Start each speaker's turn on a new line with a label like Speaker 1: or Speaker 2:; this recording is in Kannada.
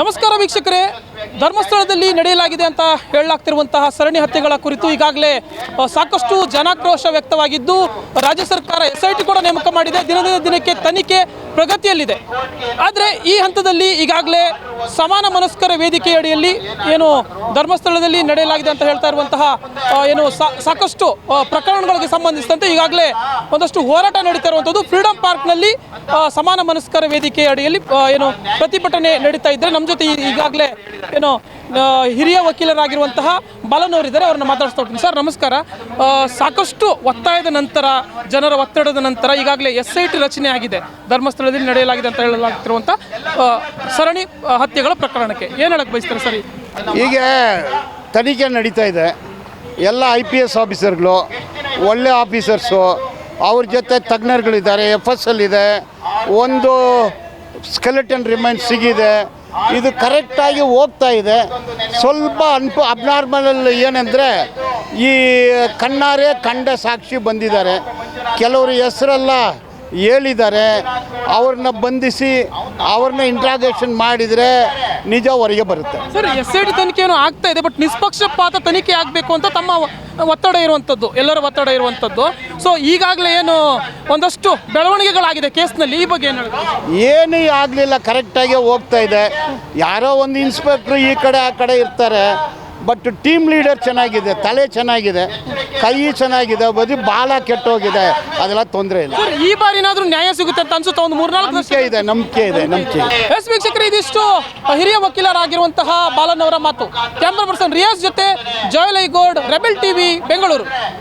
Speaker 1: ನಮಸ್ಕಾರ ವೀಕ್ಷಕರೇ. ಧರ್ಮಸ್ಥಳದಲ್ಲಿ ನಡೆಯಲಾಗಿದೆ ಅಂತ ಹೇಳಲಾಗ್ತಿರುವಂತಹ ಸರಣಿ ಹತ್ಯೆಗಳ ಕುರಿತು ಈಗಾಗಲೇ ಸಾಕಷ್ಟು ಜನಾಕ್ರೋಶ ವ್ಯಕ್ತವಾಗಿದ್ದು, ರಾಜ್ಯ ಸರ್ಕಾರ ಎಸ್ ಐ ಕೂಡ ನೇಮಕ ಮಾಡಿದೆ. ದಿನದಿಂದ ದಿನಕ್ಕೆ ತನಿಖೆ ಪ್ರಗತಿಯಲ್ಲಿದೆ. ಆದರೆ ಈ ಹಂತದಲ್ಲಿ ಈಗಾಗಲೇ ಸಮಾನ ಮನಸ್ಕರ ವೇದಿಕೆಯಡಿಯಲ್ಲಿ ಏನು ಧರ್ಮಸ್ಥಳದಲ್ಲಿ ನಡೆಯಲಾಗಿದೆ ಅಂತ ಹೇಳ್ತಾ ಇರುವಂತಹ ಏನು ಸಾಕಷ್ಟು ಪ್ರಕರಣಗಳಿಗೆ ಸಂಬಂಧಿಸಿದಂತೆ ಈಗಾಗಲೇ ಒಂದಷ್ಟು ಹೋರಾಟ ನಡೀತಾ ಇರುವಂಥದ್ದು. ಫ್ರೀಡಂ ಪಾರ್ಕ್ನಲ್ಲಿ ಸಮಾನ ಮನಸ್ಕರ ವೇದಿಕೆ ಅಡಿಯಲ್ಲಿ ಏನು ಪ್ರತಿಭಟನೆ ನಡೀತಾ ಇದ್ದರೆ ನಮ್ಮ ಜೊತೆ ಈಗಾಗಲೇ, ಏನು ಹಿರಿಯ ವಕೀಲರಾಗಿರುವಂತಹ ಬಾಲನವರಿದ್ದಾರೆ ಅವ್ರನ್ನ ಮಾತಾಡಿಸ್ತಾ ಹೋಗ್ತೀನಿ. ಸರ್, ನಮಸ್ಕಾರ. ಸಾಕಷ್ಟು ಒತ್ತಾಯದ ನಂತರ, ಜನರ ಒತ್ತಡದ ನಂತರ ಈಗಾಗಲೇ ಎಸ್ ಐ ಟಿ ರಚನೆ ಆಗಿದೆ. ಧರ್ಮಸ್ಥಳದಲ್ಲಿ ನಡೆಯಲಾಗಿದೆ ಅಂತ ಹೇಳಲಾಗ್ತಿರುವಂಥ ಸರಣಿ ಹತ್ಯೆಗಳ ಪ್ರಕರಣಕ್ಕೆ. ಏನು ಹೇಳಕ್ಕೆ ಬಯಸ್ತಾರೆ ಸರ್
Speaker 2: ಈಗ ತನಿಖೆ ನಡೀತಾ ಇದೆ. ಎಲ್ಲ ಐ ಪಿ ಎಸ್ ಆಫೀಸರ್ಗಳು, ಒಳ್ಳೆ ಆಫೀಸರ್ಸು, ಅವ್ರ ಜೊತೆ ತಜ್ಞರುಗಳಿದ್ದಾರೆ ಎಫ್ ಎಸ್ ಎಲ್ ಇದೆ ಒಂದು ಸ್ಕೆಲೆಟನ್ ರಿಮೈನ್ಸ್ ಸಿಗಿದೆ. ಇದು ಕರೆಕ್ಟಾಗಿ ಹೋಗ್ತಾ ಇದೆ. ಸ್ವಲ್ಪ ಅನ್ಪ ಅಬ್ನಾರ್ಮಲ್ ಏನಂದರೆ ಈ ಕಣ್ಣಾರೆ ಕಂಡ ಸಾಕ್ಷಿ ಬಂದಿದ್ದಾರೆ. ಕೆಲವರು ಹೆಸರೆಲ್ಲ ಹೇಳಿದ್ದಾರೆ ಅವ್ರನ್ನ ಬಂಧಿಸಿ ಅವ್ರನ್ನ ಇಂಟ್ರಾಗೇಷನ್ ಮಾಡಿದರೆ ನಿಜ ಹೊರಗೆ ಬರುತ್ತೆ.
Speaker 1: ಸರ್ ಎಸ್ ಐ ಟಿ ತನಿಖೆನೂ ಆಗ್ತಾ ಇದೆ ಬಟ್ ನಿಷ್ಪಕ್ಷಪಾತ ತನಿಖೆ ಆಗಬೇಕು ಅಂತ ತಮ್ಮ ಒತ್ತಡ ಇರುವಂಥದ್ದು ಎಲ್ಲರ ಒತ್ತಡ ಇರುವಂಥದ್ದು. ಸೊ ಈಗಾಗಲೇ ಏನು ಒಂದಷ್ಟು ಬೆಳವಣಿಗೆಗಳಾಗಿದೆ ಕೇಸ್ನಲ್ಲಿ ಈ ಬಗ್ಗೆ ಏನು
Speaker 2: ಏನೂ ಆಗಲಿಲ್ಲ ಕರೆಕ್ಟಾಗಿ ಹೋಗ್ತಾ ಇದೆ. ಯಾರೋ ಒಂದು ಇನ್ಸ್ಪೆಕ್ಟ್ರು ಈ ಕಡೆ ಆ ಕಡೆ ಇರ್ತಾರೆ. ಬಟ್ ಟೀಮ್ ಲೀಡರ್ ಚೆನ್ನಾಗಿದೆ ತಲೆ ಚೆನ್ನಾಗಿದೆ ಕೈ ಚೆನ್ನಾಗಿದೆ ಬದಿ ಬಾಲ ಕೆಟ್ಟೋಗಿದೆ ಅದೆಲ್ಲ ತೊಂದರೆ ಇಲ್ಲ.
Speaker 1: ಈ ಬಾರಿ ಏನಾದರೂ ನ್ಯಾಯ ಸಿಗುತ್ತೆ ಅಂತ ಅನ್ಸುತ್ತೆ? ಒಂದು ಮೂರ್ನಾಲ್ಕು ವರ್ಷ
Speaker 2: ನಂಬಿಕೆ ಇದೆ ನಂಬಿಕೆ ಇದೆ ನಂಬಿಕೆ
Speaker 1: ಎಸ್ ವೀಕ್ಷಕರು ಇದಿಷ್ಟು ಹಿರಿಯ ವಕೀಲರಾಗಿರುವಂತಹ ಬಾಲನ್ ಅವರ ಮಾತು. ಕ್ಯಾಮ್ರಾ ಪರ್ಸನ್ ರಿಯಾಜ್ ಜೊತೆ ಜಯಲೈ ಗೌಡ್ ರೆಬೆಲ್ ಟಿವಿ ಬೆಂಗಳೂರು.